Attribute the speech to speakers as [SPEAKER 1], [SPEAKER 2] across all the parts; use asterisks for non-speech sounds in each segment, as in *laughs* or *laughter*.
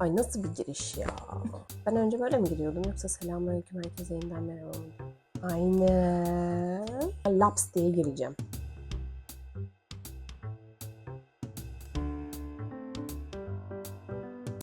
[SPEAKER 1] Ay nasıl bir giriş ya? Ben önce böyle mi giriyordum yoksa selamünaleyküm herkese yeniden merhaba mı? Aynen. Laps diye gireceğim.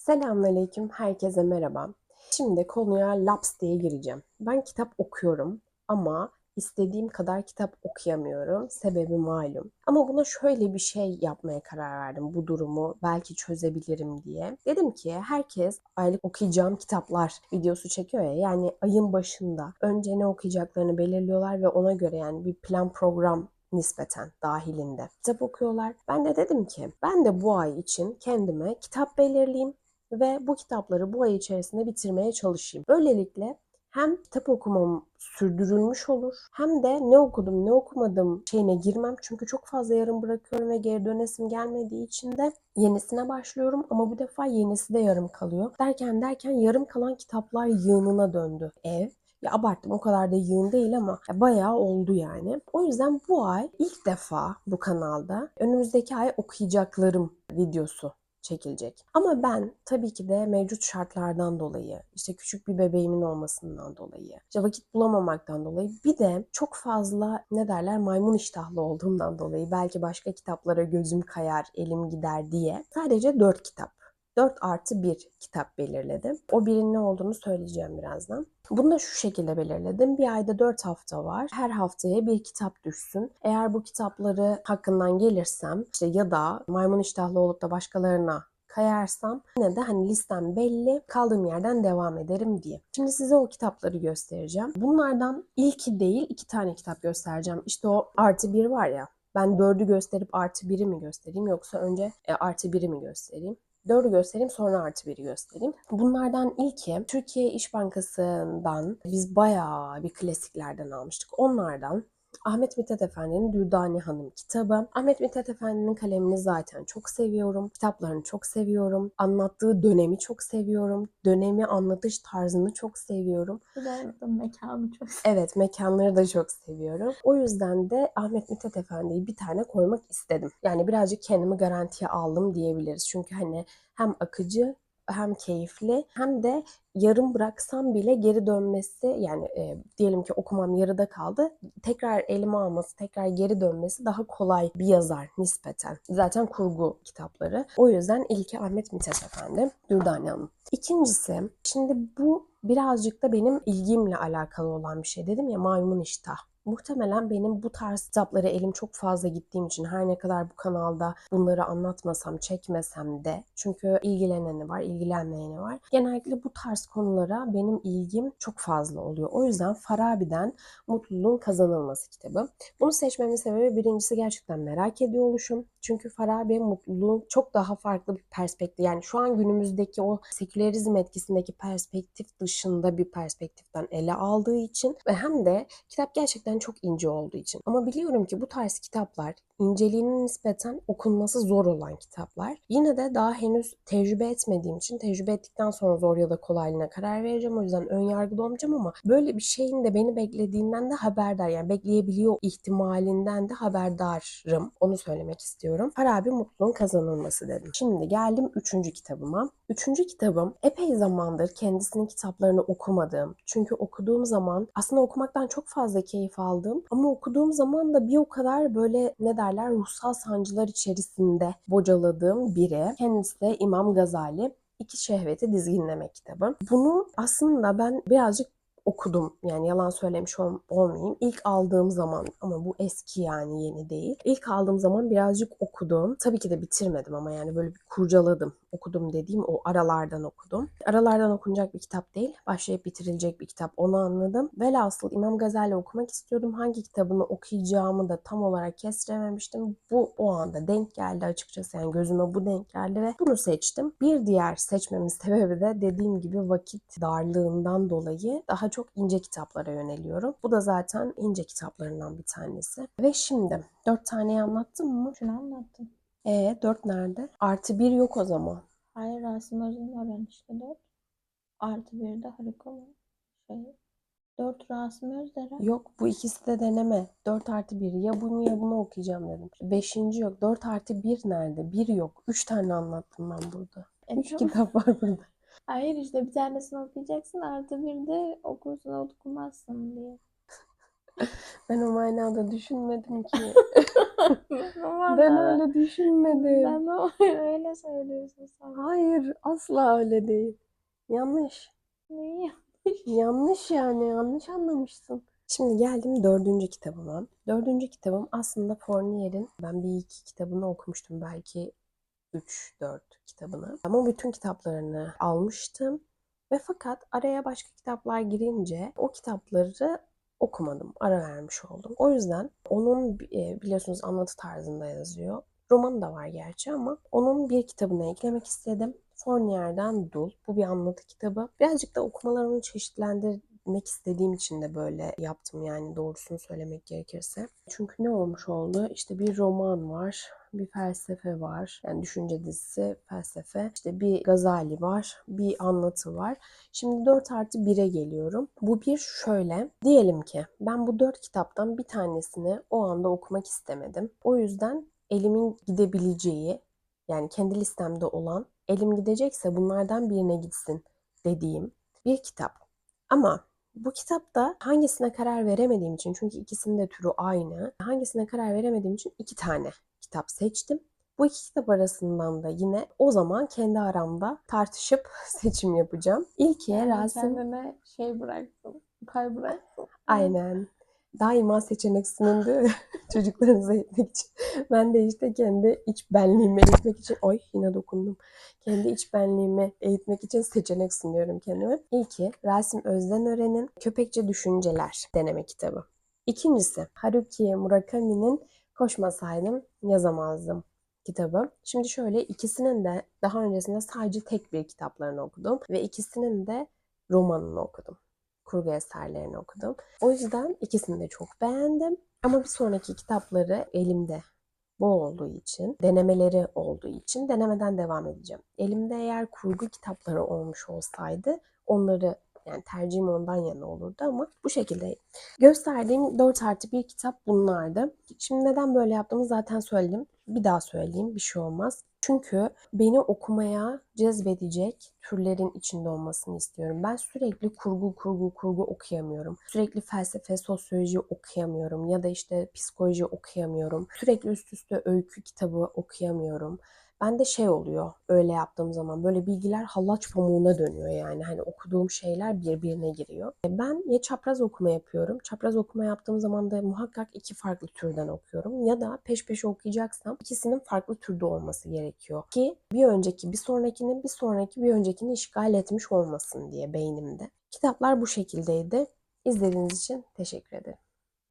[SPEAKER 1] Selamünaleyküm herkese merhaba. Şimdi konuya laps diye gireceğim. Ben kitap okuyorum ama istediğim kadar kitap okuyamıyorum. Sebebi malum. Ama buna şöyle bir şey yapmaya karar verdim. Bu durumu belki çözebilirim diye. Dedim ki herkes aylık okuyacağım kitaplar videosu çekiyor ya. Yani ayın başında önce ne okuyacaklarını belirliyorlar ve ona göre yani bir plan program nispeten dahilinde kitap okuyorlar. Ben de dedim ki ben de bu ay için kendime kitap belirleyeyim ve bu kitapları bu ay içerisinde bitirmeye çalışayım. Böylelikle hem kitap okumam sürdürülmüş olur hem de ne okudum ne okumadım şeyine girmem. Çünkü çok fazla yarım bırakıyorum ve geri dönesim gelmediği için de yenisine başlıyorum ama bu defa yenisi de yarım kalıyor. Derken derken yarım kalan kitaplar yığınına döndü ev. Ya abarttım o kadar da yığın değil ama bayağı oldu yani. O yüzden bu ay ilk defa bu kanalda önümüzdeki ay okuyacaklarım videosu çekilecek. Ama ben tabii ki de mevcut şartlardan dolayı, işte küçük bir bebeğimin olmasından dolayı, işte vakit bulamamaktan dolayı bir de çok fazla ne derler maymun iştahlı olduğumdan dolayı belki başka kitaplara gözüm kayar, elim gider diye sadece 4 kitap 4 artı 1 kitap belirledim. O birin ne olduğunu söyleyeceğim birazdan. Bunu da şu şekilde belirledim. Bir ayda 4 hafta var. Her haftaya bir kitap düşsün. Eğer bu kitapları hakkından gelirsem işte ya da maymun iştahlı olup da başkalarına kayarsam yine de hani listem belli kaldığım yerden devam ederim diye. Şimdi size o kitapları göstereceğim. Bunlardan ilki değil iki tane kitap göstereceğim. İşte o artı bir var ya ben dördü gösterip artı biri mi göstereyim yoksa önce e, artı biri mi göstereyim? Dördü göstereyim sonra artı biri göstereyim. Bunlardan ilki Türkiye İş Bankası'ndan biz bayağı bir klasiklerden almıştık. Onlardan Ahmet Mithat Efendi'nin Dürdane Hanım kitabı. Ahmet Mithat Efendi'nin kalemini zaten çok seviyorum. Kitaplarını çok seviyorum. Anlattığı dönemi çok seviyorum. Dönemi anlatış tarzını çok seviyorum.
[SPEAKER 2] Güzel mekanı çok
[SPEAKER 1] Evet mekanları da çok seviyorum. O yüzden de Ahmet Mithat Efendi'yi bir tane koymak istedim. Yani birazcık kendimi garantiye aldım diyebiliriz. Çünkü hani hem akıcı hem keyifli hem de yarım bıraksam bile geri dönmesi yani e, diyelim ki okumam yarıda kaldı. Tekrar elime alması, tekrar geri dönmesi daha kolay bir yazar nispeten. Zaten kurgu kitapları. O yüzden ilki Ahmet Mithat Efendi, Dürdane Hanım. İkincisi, şimdi bu birazcık da benim ilgimle alakalı olan bir şey. Dedim ya maymun iştah. Muhtemelen benim bu tarz kitaplara elim çok fazla gittiğim için her ne kadar bu kanalda bunları anlatmasam, çekmesem de çünkü ilgileneni var, ilgilenmeyeni var. Genellikle bu tarz konulara benim ilgim çok fazla oluyor. O yüzden Farabi'den Mutluluğun Kazanılması kitabı. Bunu seçmemin sebebi birincisi gerçekten merak ediyor oluşum. Çünkü Farabi mutluluğun çok daha farklı bir perspektif. Yani şu an günümüzdeki o sekülerizm etkisindeki perspektif dışında bir perspektiften ele aldığı için ve hem de kitap gerçekten çok ince olduğu için. Ama biliyorum ki bu tarz kitaplar inceliğinin nispeten okunması zor olan kitaplar. Yine de daha henüz tecrübe etmediğim için tecrübe ettikten sonra zor ya da kolaylığına karar vereceğim. O yüzden ön yargılı olmayacağım ama böyle bir şeyin de beni beklediğinden de haberdar. Yani bekleyebiliyor ihtimalinden de haberdarım. Onu söylemek istiyorum. Farabi mutluluğun kazanılması dedim. Şimdi geldim üçüncü kitabıma. Üçüncü kitabım epey zamandır kendisinin kitaplarını okumadığım. Çünkü okuduğum zaman aslında okumaktan çok fazla keyif aldım. Ama okuduğum zaman da bir o kadar böyle ne derler ruhsal sancılar içerisinde bocaladığım biri. Kendisi de İmam Gazali. İki Şehveti Dizginleme kitabı. Bunu aslında ben birazcık okudum. Yani yalan söylemiş ol- olmayayım. İlk aldığım zaman ama bu eski yani yeni değil. İlk aldığım zaman birazcık okudum. Tabii ki de bitirmedim ama yani böyle bir kurcaladım. Okudum dediğim o aralardan okudum. Aralardan okunacak bir kitap değil. Başlayıp bitirilecek bir kitap. Onu anladım. Velhasıl İmam Gazali okumak istiyordum. Hangi kitabını okuyacağımı da tam olarak kestirememiştim. Bu o anda denk geldi açıkçası. Yani gözüme bu denk geldi ve bunu seçtim. Bir diğer seçmemin *laughs* sebebi de dediğim gibi vakit darlığından dolayı daha çok ince kitaplara yöneliyorum. Bu da zaten ince kitaplarından bir tanesi. Ve şimdi dört taneyi anlattım mı?
[SPEAKER 2] Şunu anlattım.
[SPEAKER 1] E dört nerede? Artı bir yok o zaman.
[SPEAKER 2] Hayır Rasim Öz'ün işte 4. Artı bir de harika mı? Şey. 4 Rasim Öz dere.
[SPEAKER 1] Yok bu ikisi de deneme. 4 artı 1 ya bunu ya bunu okuyacağım dedim. Beşinci yok. 4 artı 1 nerede? 1 yok. 3 tane anlattım ben burada.
[SPEAKER 2] E,
[SPEAKER 1] Üç
[SPEAKER 2] tamam.
[SPEAKER 1] kitap var burada.
[SPEAKER 2] Hayır işte bir tanesini okuyacaksın artı bir de okursun okumazsın diye. *laughs*
[SPEAKER 1] Ben o manada düşünmedim ki. *laughs* Ben öyle düşünmedim.
[SPEAKER 2] Ben o *laughs* öyle söylüyorsun sen.
[SPEAKER 1] Hayır, asla öyle değil. Yanlış.
[SPEAKER 2] Neyi?
[SPEAKER 1] Yanlış yani, yanlış anlamışsın. Şimdi geldim dördüncü kitabıma. Dördüncü kitabım aslında Fournier'in, ben bir iki kitabını okumuştum belki 3-4 kitabını. Ama bütün kitaplarını almıştım. Ve fakat araya başka kitaplar girince o kitapları okumadım. Ara vermiş oldum. O yüzden onun e, biliyorsunuz anlatı tarzında yazıyor. Romanı da var gerçi ama onun bir kitabını eklemek istedim. Fournier'den Dul. Bu bir anlatı kitabı. Birazcık da okumalarımı çeşitlendirmek istediğim için de böyle yaptım yani doğrusunu söylemek gerekirse. Çünkü ne olmuş oldu? İşte bir roman var, bir felsefe var. Yani düşünce dizisi, felsefe. İşte bir gazali var, bir anlatı var. Şimdi 4 artı 1'e geliyorum. Bu bir şöyle. Diyelim ki ben bu 4 kitaptan bir tanesini o anda okumak istemedim. O yüzden elimin gidebileceği yani kendi listemde olan elim gidecekse bunlardan birine gitsin dediğim bir kitap. Ama bu kitapta hangisine karar veremediğim için çünkü ikisinin de türü aynı. Hangisine karar veremediğim için iki tane kitap seçtim. Bu iki kitap arasından da yine o zaman kendi aramda tartışıp *laughs* seçim yapacağım. İlki Rasim
[SPEAKER 2] kendine şey bıraktım. Pay bıraktım.
[SPEAKER 1] Aynen. Daima seçenek sunuldu *laughs* çocuklarınıza eğitmek için. Ben de işte kendi iç benliğimi eğitmek için, oy yine dokundum. Kendi iç benliğimi eğitmek için seçenek sunuyorum kendime. İlki Rasim Özdenören'in Köpekçe Düşünceler deneme kitabı. İkincisi Haruki Murakami'nin Koşmasaydım Yazamazdım kitabı. Şimdi şöyle ikisinin de daha öncesinde sadece tek bir kitaplarını okudum ve ikisinin de romanını okudum kurgu eserlerini okudum. O yüzden ikisini de çok beğendim. Ama bir sonraki kitapları elimde bol olduğu için, denemeleri olduğu için denemeden devam edeceğim. Elimde eğer kurgu kitapları olmuş olsaydı onları yani tercihim ondan yana olurdu ama bu şekilde. Gösterdiğim 4 artı 1 kitap bunlardı. Şimdi neden böyle yaptığımı zaten söyledim. Bir daha söyleyeyim bir şey olmaz. Çünkü beni okumaya cezbedecek türlerin içinde olmasını istiyorum. Ben sürekli kurgu kurgu kurgu okuyamıyorum. Sürekli felsefe, sosyoloji okuyamıyorum ya da işte psikoloji okuyamıyorum. Sürekli üst üste öykü kitabı okuyamıyorum. Bende şey oluyor öyle yaptığım zaman böyle bilgiler hallaç pamuğuna dönüyor yani hani okuduğum şeyler birbirine giriyor. E, Ben ya çapraz okuma yapıyorum. Çapraz okuma yaptığım zaman da muhakkak iki farklı türden okuyorum. Ya da peş peşe okuyacaksam ikisinin farklı türde olması gerekiyor. Ki bir önceki bir sonrakinin bir sonraki bir öncekini işgal etmiş olmasın diye beynimde. Kitaplar bu şekildeydi. İzlediğiniz için teşekkür ederim.